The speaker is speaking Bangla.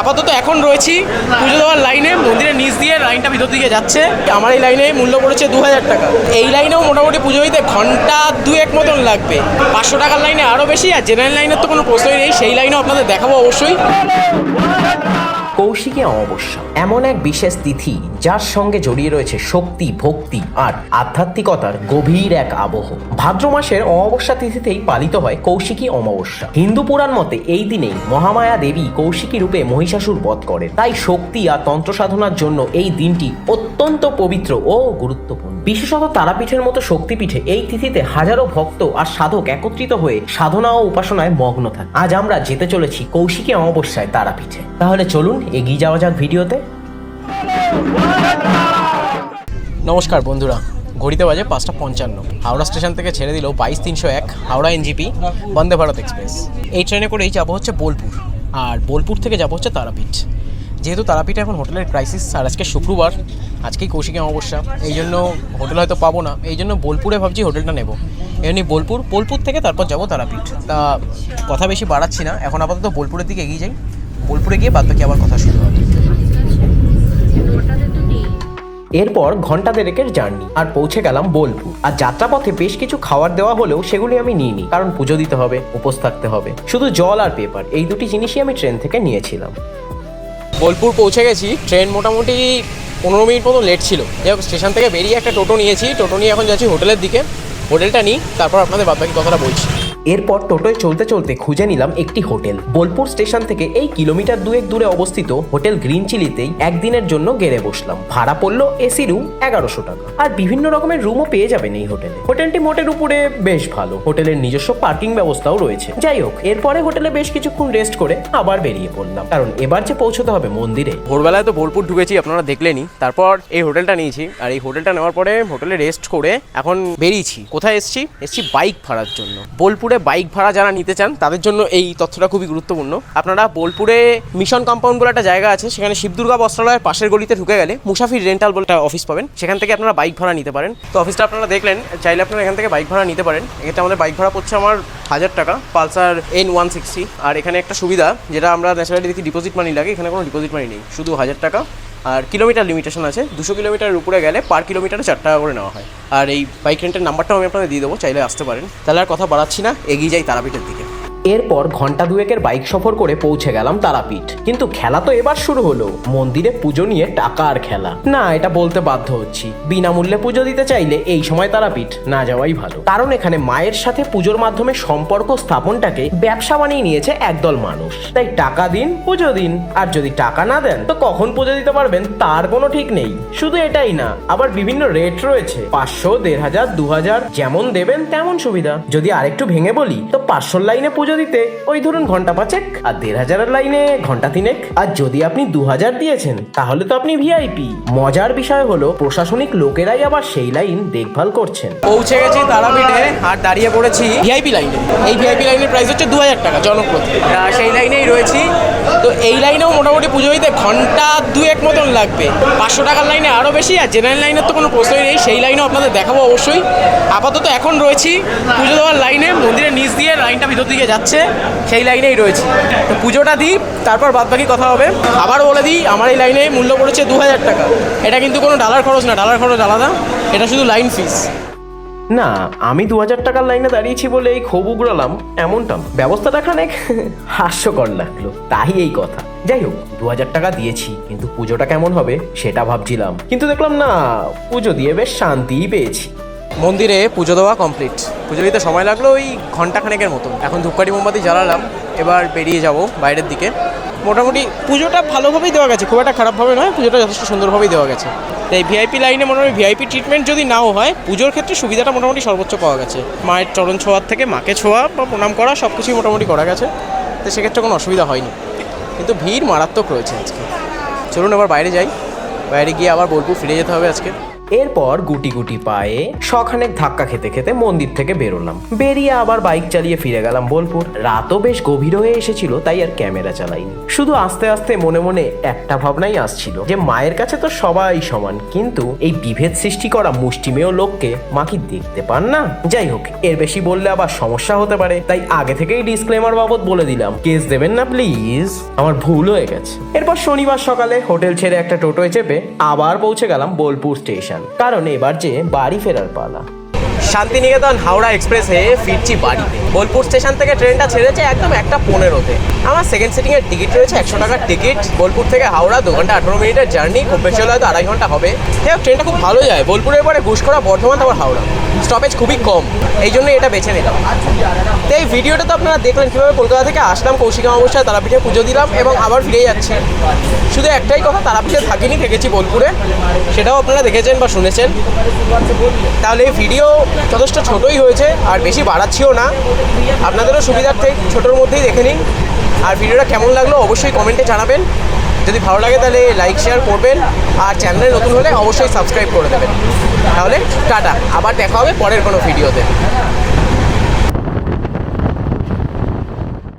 আপাতত এখন রয়েছি পুজো দেওয়ার লাইনে, মন্দিরের নিচ দিয়ে লাইনটা ভিতর দিকে যাচ্ছে। আমার এই লাইনে মূল্য পড়েছে দু হাজার টাকা। এই লাইনেও মোটামুটি পুজো হইতে ঘণ্টা দু এক মতন লাগবে। পাঁচশো টাকার লাইনে আরও বেশি, আর জেনারেল লাইনের তো কোনো প্রশ্নই নেই। সেই লাইনেও আপনাদের দেখাবো অবশ্যই। কৌশিকী অমাবস্যা। এমন এক বিশেষ তিথি যার সঙ্গে জড়িয়ে রয়েছে শক্তি, ভক্তি আর আধ্যাত্মিকতার গভীর এক আবহ। ভাদ্র মাসের অমাবস্যা তিথিতেই পালিত হয় কৌশিকী অমাবস্যা। হিন্দু পুরাণ মতে এই দিনেই মহামায়া দেবী কৌশিকী রূপে মহিষাসুর বধ করেন। তাই শক্তি আর তন্ত্র সাধনার জন্য এই দিনটি অত্যন্ত পবিত্র ও গুরুত্বপূর্ণ। বিশেষত তারাপীঠের মতো শক্তিপীঠে এই তিথিতে হাজারো ভক্ত আর সাধক একত্রিত হয়ে সাধনা ও উপাসনায় মগ্ন থাকে আজ আমরা যেতে চলেছি কৌশিকী অমাবস্যায় তারাপীঠে। তাহলে চলুন এগিয়ে যাওয়া যাক ভিডিওতে। নমস্কার বন্ধুরা, ঘড়িতে বাজে পাঁচটা পঞ্চান্ন। হাওড়া স্টেশন থেকে ছেড়ে দিল বাইশ তিনশো এক, হাওড়া এনজিপি, বন্দে ভারত এক্সপ্রেস। এই ট্রেনে করেই যাব হচ্ছে বোলপুর, আর বোলপুর থেকে যাব হচ্ছে তারাপীঠ। যেহেতু তারাপীঠে এখন হোটেলের ক্রাইসিস আর আজকে শুক্রবার, আজকেই কৌশিকী অমাবস্যা, এই জন্য হোটেল হয়তো পাবো না, এই জন্য বোলপুরে ভাবছি হোটেলটা নেব। এমনি বোলপুর বোলপুর থেকে তারপর যাব তারাপীঠ। তা, কথা বেশি বাড়াচ্ছি না, এখন আপাতত বোলপুরের দিকে এগিয়ে যাই। বোলপুরে গিয়ে বাদ বাকি আবার কথা শুরু হবে। এরপর ঘণ্টা দেড়েকের জার্নি আর পৌঁছে গেলাম বোলপুর। আর যাত্রাপথে বেশ কিছু খাবার দেওয়া হলেও সেগুলি আমি নিইনি কারণ পুজো দিতে হবে উপোস থাকতে হবে। শুধু জল আর পেপার এই দুটি জিনিসই আমি ট্রেন থেকে নিয়েছিলাম। বোলপুর পৌঁছে গেছি ট্রেন মোটামুটি পনেরো মিনিট মতো লেট ছিল। যাই হোক স্টেশন থেকে বেরিয়ে একটা টোটো নিয়েছি। টোটো নিয়ে এখন যাচ্ছি হোটেলের দিকে। হোটেলটা নিই তারপর আপনাদের বাদবাকি কথাটা বলছি। এরপর টোটোয় চলতে চলতে খুঁজে নিলাম একটি হোটেল। বোলপুর স্টেশন থেকে এই কিলোমিটার দুয়েক দূরে অবস্থিত হোটেল গ্রিন চিলিতেই একদিনের জন্য গেড়ে বসলাম। ভাড়া পড়ল এসি রুম এগারোশো টাকা। আর বিভিন্ন রকমের রুমও পেয়ে যাবেন এই হোটেলে। হোটেলটি মোটের উপরে বেশ ভালো। হোটেলের নিজস্ব পার্কিং ব্যবস্থাও রয়েছে। যাই হোক, এরপরে হোটেলে বেশ কিছুক্ষণ রেস্ট করে আবার বেরিয়ে পড়লাম। কারণ এবার যে পৌঁছতে হবে মন্দিরে। ভোরবেলায় তো বোলপুর ঢুকেছি, আপনারা দেখলেনই। তারপর এই হোটেলটা নিয়েছি। আর এই হোটেলটা নেওয়ার পরে হোটেলে রেস্ট করে এখন বেরিয়েছি। কোথায় এসেছি? এসেছি বাইক ভাড়ার জন্য। বোলপুরে বাইক ভাড়া যারা নিতে চান, তাদের জন্য এই তথ্যটা খুবই গুরুত্বপূর্ণ। আপনারা বোলপুরে মিশন কম্পাউন্ড বলে একটা জায়গা আছে, সেখানে শিবদুর্গা বস্ত্রালয়ের পাশের গলিতে ঢুকে গেলে মুসাফির রেন্টাল বলে একটা অফিস পাবেন। সেখান থেকে আপনারা বাইক ভাড়া নিতে পারেন। তো অফিসটা আপনারা দেখলেন, চাইলে আপনারা এখান থেকে বাইক ভাড়া নিতে পারেন। এক্ষেত্রে আমাদের বাইক ভাড়া পড়ছে আমার হাজার টাকা, পালসার এন ওয়ান সিক্সটি আর এখানে একটা সুবিধা, যেটা আমরা ন্যাচারালি দেখি ডিপোজিট মানি লাগে, এখানে কোনো ডিপোজিট মানি নেই, শুধু হাজার টাকা। আর কিলোমিটার লিমিটেশন আছে। দুশো কিলোমিটারের উপরে গেলে পার কিলোমিটারে চার টাকা করে নেওয়া হয়। আর এই বাইক রেন্টের নাম্বারটাও আমি আপনাদের দিয়ে দেবো, চাইলে আসতে পারেন। তাহলে আর কথা বাড়াচ্ছি না, এগিয়ে যাই তারাপীঠের দিকে। এরপর ঘণ্টা দুয়েকের বাইক সফর করে পৌঁছে গেলাম তারাপীঠ। কিন্তু খেলা তো এবার শুরু হলো। মন্দিরে পুজো নিয়ে টাকা আর খেলা। না, এটা বলতে বাধ্য হচ্ছি। বিনামূল্যে পুজো দিতে চাইলে এই সময় তারাপীঠ না যাওয়াই ভালো। কারণ এখানে মায়ের সাথে পুজোর মাধ্যমে সম্পর্ক স্থাপনটাকে ব্যবসা বানিয়ে নিয়েছে একদল মানুষ। তাই টাকা দিন, পুজো দিন। আর যদি টাকা না দেন, তো কখন পুজো দিতে পারবেন তার কোনো ঠিক নেই। শুধু এটাই না, আবার বিভিন্ন রেট রয়েছে। পাঁচশো, দেড় হাজার, দু হাজার, যেমন দেবেন তেমন সুবিধা। যদি আরেকটু ভেঙে বলি, তো পাঁচশোর লাইনে পুজো দিতে ওই ধরুন ঘণ্টা পাঁচেক আর দেড় হাজারের লাইনে ঘণ্টা তিনেক। আর যদি আপনি দু হাজার দিয়েছেন, তাহলে তো আপনি ভিআইপি মজার বিষয় হলো, প্রশাসনিক লোকেরাই আবার সেই লাইন দেখভাল করছেন। পৌঁছে গেছি তারাপীঠে আর দাঁড়িয়ে পড়েছি ভিআইপি লাইনে। এই ভিআইপি লাইনের প্রাইস হচ্ছে দু হাজার টাকা, জনপ্রতি। সেই লাইনেই রয়েছি। তো এই লাইনেও মোটামুটি পুজো দিতে ঘণ্টা দু এক মতন লাগবে। পাঁচশো টাকার লাইনে আরও বেশি, আর জেনারেল লাইনের তো কোনো প্রশ্নই নেই। সেই লাইনেও আপনাদের দেখাবো অবশ্যই। আপাতত এখন রয়েছি পুজো দেওয়ার লাইনে, মন্দিরের নিচ দিয়ে লাইনটা ভিতর দিকে যাচ্ছে। সেই লাইনেই রয়েছি। তো পুজোটা দিই, তারপর বাদ বাকি কথা হবে। আবার বলে দিই, আমার এই লাইনে মূল্য পড়েছে দু হাজার টাকা। এটা কিন্তু কোনো ডালার খরচ না ডালার খরচ আলাদা। এটা শুধু লাইন ফিস না, আমি দু হাজার টাকার লাইনে দাঁড়িয়েছি বলে এই ক্ষোভ উগড়ালাম এমনটা। ব্যবস্থাটা খানেক হাস্যকর লাগল, তাই এই কথা। যাই হোক দু হাজার টাকা দিয়েছি, কিন্তু পুজোটা কেমন হবে সেটা ভাবছিলাম। কিন্তু দেখলাম না, পুজো দিয়ে বেশ শান্তিই পেয়েছি। মন্দিরে পুজো দেওয়া কমপ্লিট পুজো দিতে সময় লাগল ওই ঘন্টাখানেকের মতো এখন ধূপকাঠি মোমবাতি জ্বালালাম, এবার বেরিয়ে যাব বাইরের দিকে। মোটামুটি পুজোটা ভালোভাবেই দেওয়া গেছে, খুব একটা খারাপভাবে নয়, পুজোটা যথেষ্ট সুন্দরভাবেই দেওয়া গেছে। তাই ভিআইপি লাইনে মোটামুটি ভিআইপি ট্রিটমেন্ট যদি নাও হয়, পুজোর ক্ষেত্রে সুবিধাটা মোটামুটি সর্বোচ্চ পাওয়া গেছে। মায়ের চরণ ছোঁয়ার থেকে মাকে ছোঁয়া বা প্রণাম করা সব কিছুই মোটামুটি করা গেছে। তো সেক্ষেত্রে কোনো অসুবিধা হয়নি। কিন্তু ভিড় মারাত্মক রয়েছে আজকে। চলুন এবার বাইরে যাই। বাইরে গিয়ে আবার বোলপুর ফিরে যেতে হবে আজকে। এরপর গুটি গুটি পায়ে শখানেক ধাক্কা খেতে খেতে মন্দির থেকে বেরোলাম। বেরিয়ে আবার বাইক চালিয়ে ফিরে গেলাম বোলপুর। রাতও বেশ গভীর হয়ে এসেছিল, তাই আর ক্যামেরা চালাইনি। শুধু আস্তে আস্তে মনে মনে একটা ভাবনাই আসছিল যে মায়ের কাছে তো সবাই সমান, কিন্তু এই বিভেদ সৃষ্টি করা মুষ্টিমেয় লোককে মা কি দেখতে পান না? যাই হোক, এর বেশি বললে আবার সমস্যা হতে পারে। তাই আগে থেকেই ডিসক্লেমার বাবদ বলে দিলাম। কেস দেবেন না প্লিজ আমার ভুল হয়ে গেছে। এরপর শনিবার সকালে হোটেল ছেড়ে একটা টোটোয় চেপে আবার পৌঁছে গেলাম বোলপুর স্টেশন। কারণ এবার যে বাড়ি ফেরার পালা। শান্তিনিকেতন হাওড়া এক্সপ্রেসে ফিরছি বাড়িতে। বোলপুর স্টেশন থেকে ট্রেনটা ছেড়েছে একদম একটা পনেরোতে। আমার সেকেন্ড সিটিং এর টিকিট রয়েছে একশো টাকার টিকিট বোলপুর থেকে হাওড়া দু ঘণ্টা আঠারো মিনিটের জার্নি খুব বেশি হলে হয়তো আড়াই ঘণ্টা হবে। ট্রেনটা খুব ভালো যায়। বোলপুরের পরে ঘুষকরা বর্ধমান, তারপর হাওড়া। স্টপেজ খুবই কম। এই জন্য এটা বেছে নিলাম। তো এই ভিডিওটা তো আপনারা দেখলেন কীভাবে কলকাতা থেকে আসলাম কৌশিকা অমাবস্যায় তারাপীঠে পুজো দিলাম এবং আবার ফিরে যাচ্ছি। শুধু একটাই কথা, তারাপীঠে থাকিনি, থেকেছি বোলপুরে। সেটাও আপনারা দেখেছেন বা শুনেছেন। তাহলে এই ভিডিও যথেষ্ট ছোটই হয়েছে, আর বেশি বাড়াচ্ছিও না। আপনাদেরও সুবিধার্থে ছোটোর মধ্যেই দেখে নিন। আর ভিডিওটা কেমন লাগল অবশ্যই কমেন্টে জানাবেন। যদি ভালো লাগে তাহলে লাইক শেয়ার করবেন আর চ্যানেলে নতুন হলে অবশ্যই সাবস্ক্রাইব করে দেবেন। তাহলে টাটা, আবার দেখা হবে পরের কোনো ভিডিওতে